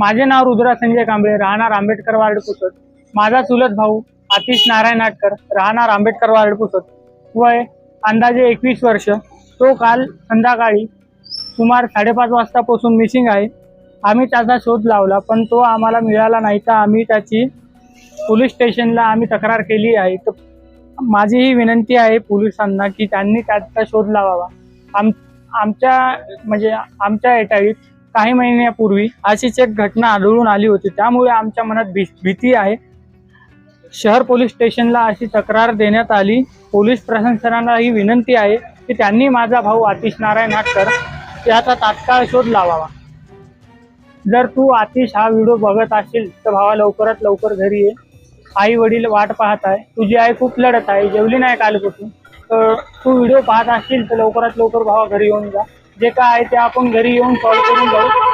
माझे नाव रुद्रा संजय कांबळे राहणार आंबेडकर वार्ड पुसत माझा चुलत भाऊ आतिश नारायण आटकर राहणार आंबेडकर वार्ड पुसत वय अंदाजे एकवीस वर्ष. तो काल संध्याकाळी सुमार साडेपाच वाजतापासून मिसिंग आहे. आम्ही त्याचा शोध लावला पण तो आम्हाला मिळाला नाही. तर आम्ही त्याची पोलीस स्टेशनला आम्ही तक्रार केली आहे. तर माझी ही विनंती आहे पोलिसांना की त्यांनी त्याचा शोध लावावा. आम आमच्या म्हणजे आमच्या एटाळीत काही महिन्यापूर्वी अशीच एक घटना आढळून आली होती. त्यामुळे आमच्या मनात भी भीती आहे. शहर पोलीस स्टेशनला अशी तक्रार देण्यात आली. पोलीस प्रशासनाला ही विनंती आहे की त्यांनी माझा भाऊ आतिश नारायण नाटकर याचा तात्काळ शोध लावावा. जर तू आतिश हा व्हिडिओ बघत असेल तर भावा लवकरात लवकर घरी ये. आई वडील वाट पाहत आहे. तुझी आई खूप लढत आहे. जेवली नाही कालपासून. तर तू व्हिडिओ पाहत असशील तर लवकरात लवकर भावा घरी येऊन जा. जे काय आहे ते आपण घरी येऊन सॉल्व्ह करून जाऊ